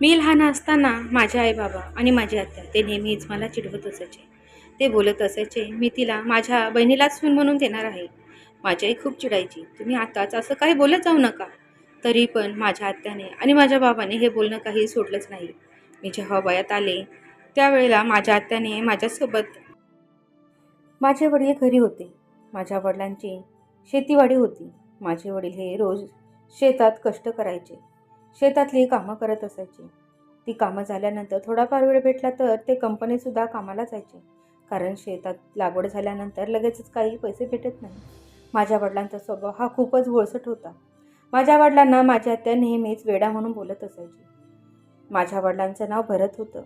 मी लहान असताना माझे आई बाबा आणि माझी आत्या ते नेहमीच मला चिडवत असायचे. ते बोलत असायचे मी तिला माझ्या बहिणीलाच सून म्हणून देणार आहे. माझी आई खूप चिडायची. तुम्ही आताच असं काही बोलत जाऊ नका. तरी पण माझ्या आत्याने आणि माझ्या बाबाने हे बोलणं काही सोडलंच नाही. मी जेव्हा वयात आले त्यावेळेला माझ्या आत्याने माझ्यासोबत माझे वडील घरी होते. माझ्या वडिलांची शेतीवाडी होती. माझे वडील हे रोज शेतात कष्ट करायचे. शेतातली कामं करत असायचे. ती कामं झाल्यानंतर थोडाफार वेळ भेटला तर ते कंपनीसुद्धा कामाला जायचे. कारण शेतात लागवड झाल्यानंतर लगेचच काही पैसे भेटत नाही. माझ्या वडिलांचा स्वभाव हा खूपच गोळसट होता. माझ्या वडिलांना माझ्या आत्या नेहमीच वेडा म्हणून बोलत असायची. माझ्या वडिलांचं नाव भरत होतं.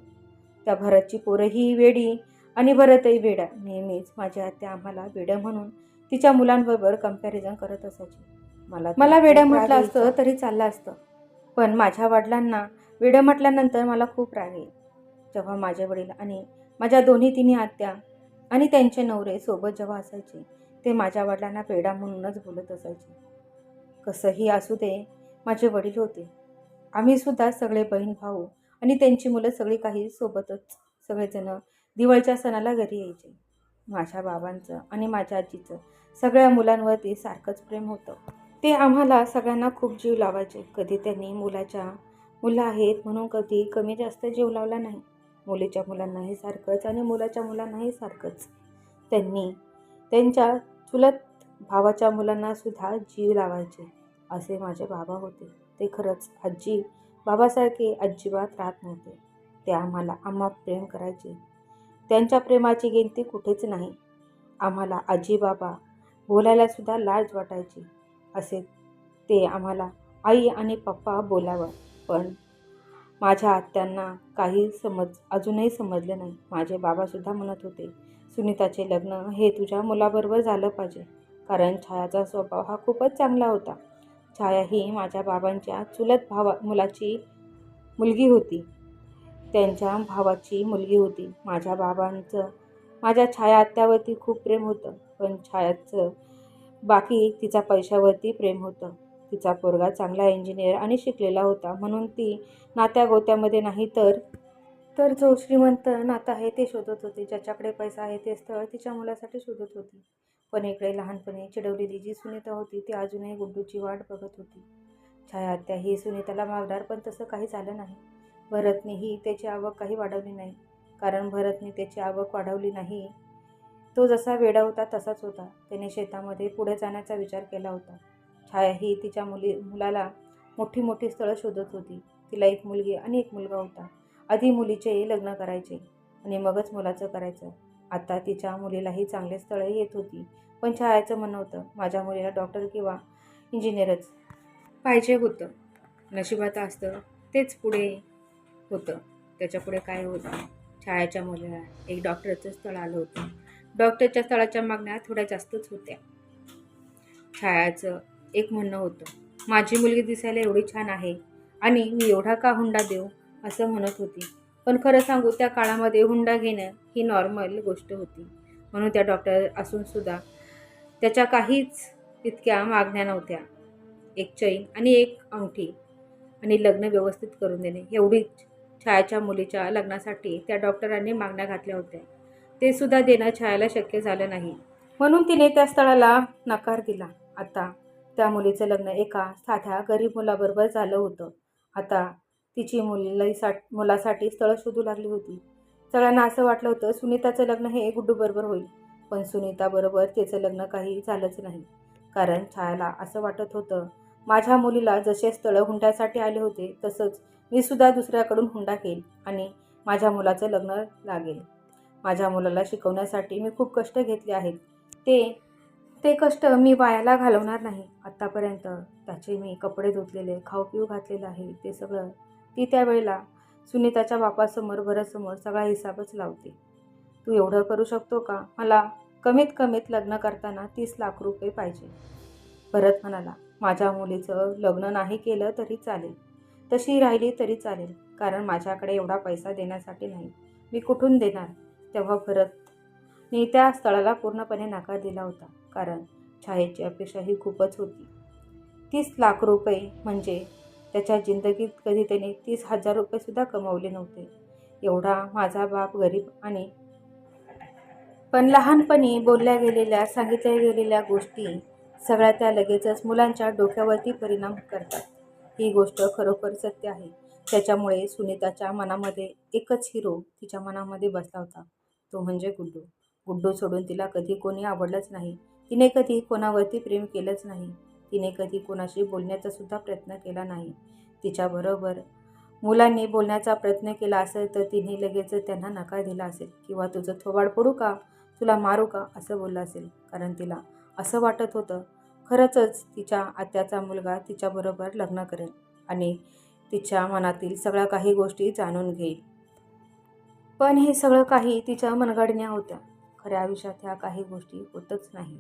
त्या भरतची पोरंही वेडी आणि भरतही वेडा. नेहमीच माझ्या आत्या आम्हाला वेड्या म्हणून तिच्या मुलांबरोबर कंपॅरिझन करत असायची. मला मला वेड्या म्हटलं असतं तरी चाललं असतं. पण माझ्या वडिलांना वेडं म्हटल्यानंतर मला खूप राग येईल. जेव्हा माझे वडील आणि माझ्या दोन्ही तिन्ही आत्या आणि त्यांचे नवरे सोबत जेव्हा असायचे ते माझ्या वडिलांना वेडा म्हणूनच बोलत असायचे. कसंही असू दे माझे वडील होते. आम्हीसुद्धा सगळे बहीण भाऊ आणि त्यांची मुलं सगळी काही सोबतच सगळेजण दिवाळीच्या सणाला घरी यायचे. माझ्या बाबांचं आणि माझ्या आजीचं सगळ्या मुलांवरती सारखंच प्रेम होतं. ते आम्हाला सगळ्यांना खूप जीव लावायचे. कधी त्यांनी मुलाच्या मुलं आहेत म्हणून कधी कमी जास्त जीव लावला नाही. मुलीच्या मुलांनाही सारखंच आणि मुलाच्या मुलांनाही सारखंच. त्यांनी त्यांच्या चुलत भावाच्या मुलांनासुद्धा जीव लावायचे. असे माझे बाबा होते. ते खरंच आजी बाबासारखे अजिबात राहत नव्हते. ते आम्हाला आम्हा प्रेम करायचे. त्यांच्या प्रेमाची गिनती कुठेच नाही. आम्हाला आजी बाबा बोलायलासुद्धा लाज वाटायची. असे ते आम्हाला आई आणि पप्पा बोलावं. पण माझ्या आत्यांना काही समज अजूनही समजलं नाही. माझे बाबासुद्धा म्हणत होते सुनीताचे लग्न हे तुझ्या मुलाबरोबर झालं पाहिजे. कारण छायाचा स्वभाव हा खूपच चांगला होता. छाया ही माझ्या बाबांच्या चुलत भावा मुलाची मुलगी होती. त्यांच्या भावाची मुलगी होती. माझ्या बाबांचं माझ्या छाया आत्यावरती खूप प्रेम होतं. पण छायाचं बाकी तिचा पैशावरती प्रेम होतं. तिचा पोरगा चांगला इंजिनियर आणि शिकलेला होता. म्हणून ती नात्या गोत्यामध्ये नाही तर तर जो श्रीमंत नातं आहे ते शोधत होती. ज्याच्याकडे पैसा आहे ते स्थळ तिच्या मुलासाठी शोधत होती. पण इकडे लहानपणी चिडवलेली जी सुनीता होती ती अजूनही गुड्डूची वाट बघत होती. छाया आत्या ही सुनीताला मागणार पण तसं काही झालं नाही. भरतनेही त्याची आवक काही वाढवली नाही. कारण भरतने त्याची आवक वाढवली नाही. तो जसा वेडा होता तसाच होता. त्याने शेतामध्ये पुढे जाण्याचा विचार केला होता. छाया ही तिच्या मुली मुलाला मोठी मोठी स्थळं शोधत होती. तिला एक मुलगी आणि एक मुलगा होता. आधी मुलीचे लग्न करायचे आणि मगच मुलाचं करायचं. आता तिच्या मुलीलाही चांगले स्थळं येत होती. पण छायाचं म्हणणं होतं माझ्या मुलीला डॉक्टर किंवा इंजिनियरच पाहिजे होतं. नशिबात असतं तेच पुढे होतं. त्याच्यापुढे काय होतं? छायाच्या मुलीला एक डॉक्टरचं स्थळ आलं होतं. डॉक्टरच्या स्थळाच्या मागण्या थोड्या जास्तच होत्या. छायाचं एक म्हणणं होतं माझी मुलगी दिसायला एवढी छान आहे आणि मी एवढा का हुंडा देऊ? असं म्हणत होती. पण खरं सांगू त्या काळामध्ये हुंडा घेणं ही नॉर्मल गोष्ट होती. म्हणून त्या डॉक्टर असूनसुद्धा त्याच्या काहीच तितक्या मागण्या नव्हत्या. एक चैन आणि एक अंगठी आणि लग्न व्यवस्थित करून देणे एवढीच छायाच्या मुलीच्या लग्नासाठी त्या डॉक्टरांनी मागण्या घातल्या होत्या. ते सुद्धा देणं छायाला शक्य झालं नाही. म्हणून तिने त्या स्थळाला नकार दिला. आता त्या मुलीचं लग्न एका साध्या गरीब मुलाबरोबर झालं होतं. आता तिची मुलीसा मुलासाठी स्थळं शोधू लागली होती. सगळ्यांना असं वाटलं होतं सुनीताचं लग्न हे गुड्डूबरोबर होईल. पण सुनीताबरोबर तिचं लग्न काही झालंच नाही. कारण छायाला असं वाटत होतं माझ्या मुलीला जसे स्थळं हुंड्यासाठी आले होते तसंच मी सुद्धा दुसऱ्याकडून हुंडा घेईल आणि माझ्या मुलाचं लग्न लागेल. माझ्या मुलाला शिकवण्यासाठी मी खूप कष्ट घेतले आहेत. ते ते कष्ट मी वायाला घालवणार नाही. आत्तापर्यंत त्याचे मी कपडे धुतलेले खाऊ पिऊ घातलेलं आहे. ते सगळं ती त्यावेळेला सुनीताच्या बापासमोर भरतसमोर सगळा हिसाबच लावते. तू एवढं करू शकतो का? मला कमीत कमीत लग्न करताना तीस लाख रुपये पाहिजे. भरत म्हणाला माझ्या मुलीचं लग्न नाही केलं तरी चालेल. तशी राहिली तरी चालेल. कारण माझ्याकडे एवढा पैसा देण्यासाठी नाही. मी कुठून देणार? तेव्हा भरतने त्या स्थळाला पूर्णपणे नकार दिला होता. कारण छायेची अपेक्षा ही खूपच होती. तीस लाख रुपये म्हणजे त्याच्या जिंदगीत कधी त्याने तीस हजार रुपयेसुद्धा कमवले नव्हते. एवढा माझा बाप गरीब आणि पण लहानपणी बोलल्या गेलेल्या सांगितल्या गेलेल्या गोष्टी सगळ्या त्या लगेचच मुलांच्या डोक्यावरती परिणाम करतात. ही गोष्ट खरोखर सत्य आहे. त्याच्यामुळे सुनीताच्या मनामध्ये एकच हिरो तिच्या मनामध्ये बसला होता. तो म्हणजे गुड्डू. गुड्डू सोडून तिला कधी कोणी आवडलंच नाही. तिने कधी कोणावरती प्रेम केलंच नाही. तिने कधी कोणाशी बोलण्याचा सुद्धा प्रयत्न केला नाही. तिच्याबरोबर मुलांनी बोलण्याचा प्रयत्न केला असेल तर तिने लगेच त्यांना नकार दिला असेल किंवा तुझं थोबाड पडू का? तुला मारू का? असं बोललं असेल. कारण तिला असं वाटत होतं. खरंचच तिच्या आत्याचा मुलगा तिच्याबरोबर लग्न करेल. आणि तिच्या मनातील सगळ्या काही गोष्टी जाणून घेईल. पण हे सगळं काही तिच्या मनगडण्या होत्या. खऱ्या आयुष्यात ह्या काही गोष्टी होतच नाही.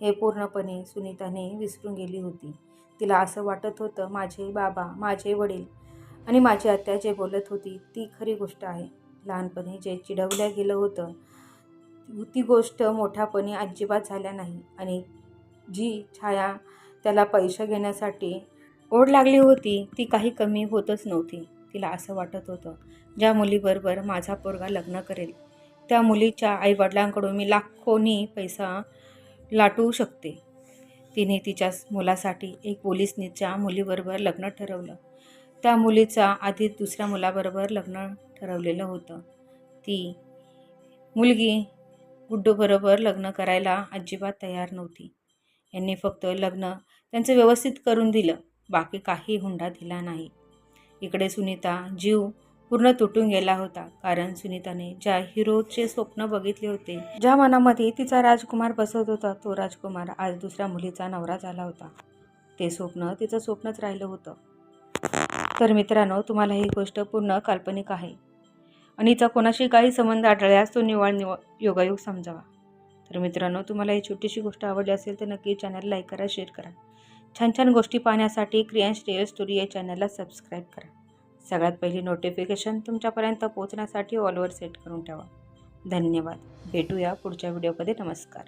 हे पूर्णपणे सुनीताने विसरून गेली होती. तिला असं वाटत होतं माझे बाबा माझे वडील आणि माझी आत्या जे बोलत होती ती खरी गोष्ट आहे. लहानपणी जे चिडवल्या गेलं होतं ती गोष्ट मोठ्यापणी अजिबात झाल्या नाही. आणि जी छाया त्याला पैसे घेण्यासाठी ओढ लागली होती ती काही कमी होतच नव्हती तिला असं वाटत होतं. ज्या मुलीबरोबर माझा पोरगा लग्न करेल त्या मुलीच्या आईवडिलांकडून मी लाखोनी पैसा लाटू शकते. तिने तिच्या मुलासाठी एक पोलिसनीच्या मुलीबरोबर लग्न ठरवलं. त्या मुलीचा आधी दुसऱ्या मुलाबरोबर लग्न ठरवलेलं होतं. ती मुलगी गुड्डूबरोबर लग्न करायला अजिबात तयार नव्हती. यांनी फक्त लग्न त्यांचं व्यवस्थित करून दिलं. बाकी काही हुंडा दिला नाही. इकडे सुनीता जीव पूर्ण तुटून गेला होता. कारण सुनीताने ज्या हिरोचे स्वप्न बघितले होते ज्या मनामध्ये तिचा राजकुमार बसत होता तो राजकुमार आज दुसऱ्या मुलीचा नवरा झाला होता. ते स्वप्न तिचं स्वप्नच राहिलं होतं. तर मित्रांनो तुम्हाला ही गोष्ट पूर्ण काल्पनिक आहे. आणि हिचा कोणाशी काही संबंध आढळल्यास तो निवळ निव योगायोग समजावा. तर मित्रांनो तुम्हाला ही छोटीशी गोष्ट आवडली असेल तर नक्की चॅनल लाईक करा शेअर करा. छान छान गोष्टी पाहण्यासाठी क्रियांश रिअल स्टोरी या चॅनलला सबस्क्राईब करा. सगळ्यात पहिली नोटिफिकेशन तुमच्यापर्यंत पोहोचण्यासाठी ऑलवर सेट करून ठेवा. धन्यवाद. भेटूया पुढच्या व्हिडिओमध्ये नमस्कार.